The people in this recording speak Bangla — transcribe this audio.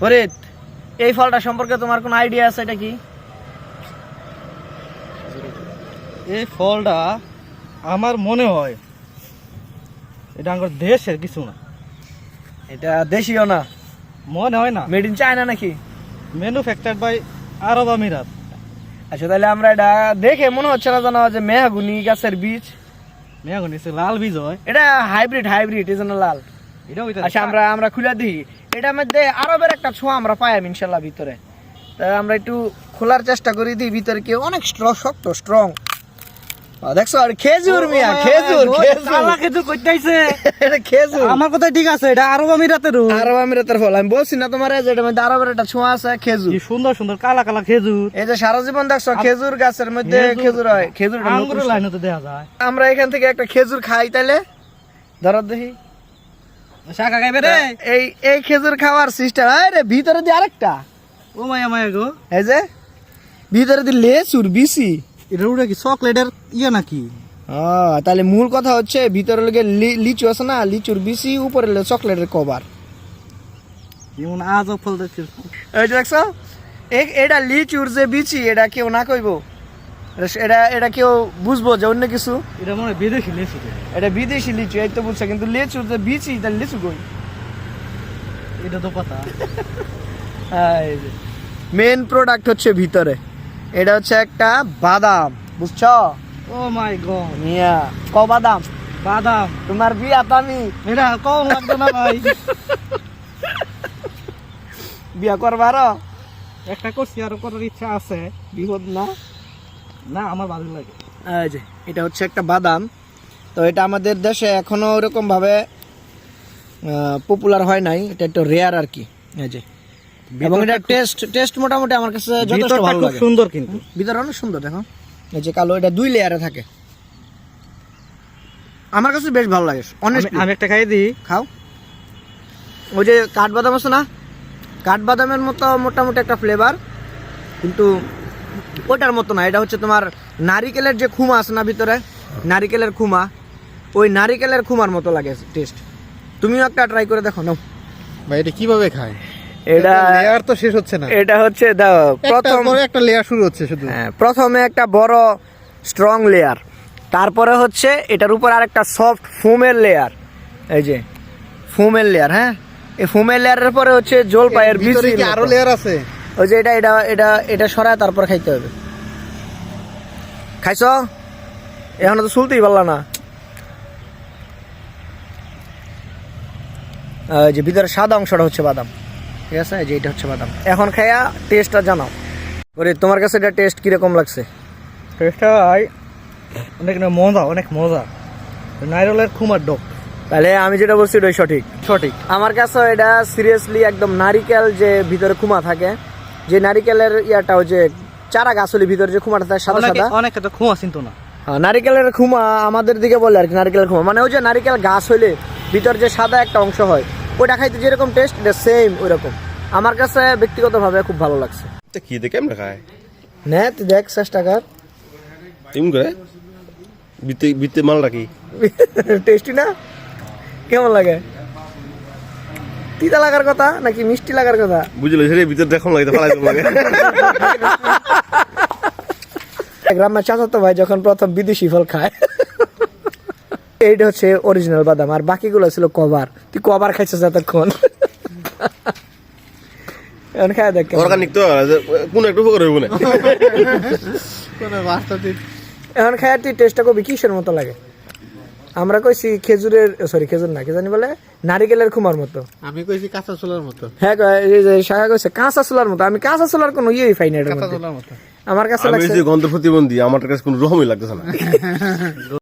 ফরিদ এই ফলটা সম্পর্কে তোমার কোনো আইডিয়া আছে এটা কি? এই ফলটা আমার মনে হয় এটা আমার দেশের কিছু না। এটা দেশীয় না? মনে হয় না। মেড ইন চায়না নাকি? ম্যানুফ্যাকচার বাই আরব আমিরাত আচ্ছা তাহলে আমরা এটা দেখে মনে হচ্ছে না জানা যে মেহাগুনি গাছের বীজ। মেহাগুনি লাল বীজ হয়। এটা হাইব্রিড হাইব্রিড এই জন্য লাল। আচ্ছা আমরা আমরা খুলে দিই। এটার মধ্যে আরবের একটা ছোঁয়া আমরা পাইম ইনশাল্লাহ ভিতরে। তা আমরা একটু খোলার চেষ্টা করি দিই ভিতরে কি অনেক স্ট্রং শক্ত স্ট্রং দেখছ আর খেজুর মিয়া খেজুর খেজুর। খেজুর এটা খেজুর। আমার কথা ঠিক আছে এটা আরব আমিরাতের আরব আমিরাতের ফল। আমি বলছি না তোমার যে মধ্যে আরবের একটা ছোঁয়া আছে খেজুর। কি সুন্দর সুন্দর কালা কালা খেজুর। এই যে সারা জীবন দেখছ খেজুর গাছের মধ্যে খেজুর- হয় খেজুর আঙ্গুরের লাইন হতে দেখা যায়। আমরা এখান থেকে একটা খেজুর খাই তাইলে। ধরো দেখি। শাখা খাইবে রে? এই এই খেজুর খাওয়ার সিস্টেম আরে ভিতরে দিয়ে আরেকটা। ও মায়া মায়া গো। এই যে ভিতরে দিয়ে লেচুর বিসি এটা ওটা কি চকলেটের ইয়ে নাকি? আহ, তাহলে মূল কথা হচ্ছে ভিতরে লেগে লিচু আছে না লিচুর বিসি উপরে চকলেটের কভার। যেমন আজ ফল দেখছি এই দেখছ এটা লিচুর যে বিচি এটা কেউ না কইব। এটা- এটা কেউ বুঝব যে অন্য কিছু? এটা মনে হয় বিদেশি লেসু এটা বিদেশি লিচু এই তো বুঝছে কিন্তু লিচুর যে বিচি তাহলে লিচু কই? এটা তো পাতা। মেন প্রোডাক্ট হচ্ছে ভিতরে। এটা হচ্ছে একটা বাদাম বুঝছ? ও মাই গড। মিয়া ক বাদাম? বাদাম। তোমার বিয়া তামি এটা কম লাগতো না ভাই। বিয়া করবার একটা করছি আর করার ইচ্ছা আছে বিপদ না। না আমার ভালো লাগে। এই যে এটা হচ্ছে একটা বাদাম। তো এটা আমাদের দেশে এখনও ওরকম ভাবে পপুলার হয় নাই। এটা একটু রেয়ার আর কি। এই যে। এবং এটা টেস্ট টেস্ট মোটামুটি আমার কাছে যথেষ্ট ভালো লাগে। সুন্দর কিন্তু। ভিতরে অনেক সুন্দর দেখো। এই যে কালো এটা দুই লেয়ারে থাকে। আমার কাছে বেশ ভালো লাগে অনেক আমি- একটা খাই দিই। খাও। ওই যে কাঠবাদাম আছে না? কাঠবাদামের মতো মোটামুটি একটা ফ্লেভার কিন্তু ওটার মতো না এটা হচ্ছে তোমার নারিকেলের যে খুমা আছে না ভিতরে নারিকেলের খুমা ওই নারিকেলের খুমার মতো লাগে টেস্ট তুমিও একটা ট্রাই করে দেখো নাও। ভাই এটা কীভাবে খায়? এটা লেয়ার তো শেষ হচ্ছে না। এটা হচ্ছে দাও প্রথম একটা লেয়ার শুরু হচ্ছে শুধু। হ্যাঁ, প্রথমে একটা বড় স্ট্রং লেয়ার তারপরে হচ্ছে এটার উপর আরেকটা সফট ফোমের লেয়ার এই যে ফোমের লেয়ার হ্যাঁ? এই ফোমের লেয়ারের পরে হচ্ছে জলপাইয়ের বীজ আরও লেয়ার আছে? ওই যে এটা এটা এটা এটা সরায় তারপর খাইতে হবে। খাইছ? এখনও তো শুনতেই পারলা না। যে ভিতরে সাদা অংশটা হচ্ছে বাদাম। ঠিক আছে? যে এটা হচ্ছে বাদাম। এখন খাইয়া টেস্টটা জানাও। ওরে তোমার কাছে এটা টেস্ট কীরকম লাগছে? টেস্টটা অনেক মজা অনেক মজা। নাইরলের খুমার ডক। তাহলে আমি যেটা বলছি ওটাই সঠিক। সঠিক। আমার কাছে এটা সিরিয়াসলি একদম নারিকেল যে ভিতরে খুমা থাকে যে নারিকেলের ইয়াটা ওই যে চারা গাছলি ভিতরে যে খুমাটা থাকে সাদা সাদা। অনেকে তো খুমা চিনতো না। হ্যাঁ, নারিকেলের খুমা আমাদের দিকে বলে আর কি নারিকেলের খুমা। মানে ওই যে নারিকেল গাছ হইলে ভিতর যে সাদা একটা অংশ হয় ওইটা খাইতে যেরকম টেস্ট এটা সেম ওই রকম আমার কাছে ব্যক্তিগতভাবে খুব ভালো লাগছে। তা কি দিয়ে কেমন খায়? নে তুই দেখ চেষ্টা কর। এমন করে? বিতে বিতে মাল রাখি টেস্টি না? কেমন লাগে? তিতা লাগার কথা নাকি মিষ্টি লাগার কথা? বুঝলো সেটা ভিতর দেখুন লাগে ফালাই লাগে গ্রামের চাচাতো ভাই যখন প্রথম বিদেশি ফল খায় এইটা হচ্ছে অরিজিনাল বাদাম আর বাকিগুলো ছিল কভার। তুই কভার খাইছিস এতক্ষণ? এখন খায় দেখ অর্গানিক তো কোন একটু উপকার হইব না। এখন খায় তুই টেস্টটা করবি কিসের মতো লাগে? আমরা কইছি খেজুরের সরি খেজুর না কি জানি বলে? নারিকেলের খুমার মতো। আমি কইছি কাঁচা ছোলার মতো। হ্যাঁ কয়, এই যে শাখা কইছে কাঁচা সোলার মতো। আমি কাঁচা সোলার কোনো ইয়েই পাই না এটার মধ্যে। মতো। আমার কাছে লাগছে আমি যে গন্ধ প্রতিবন্ধী আমার কাছে কোনো রকমই লাগতেছে না।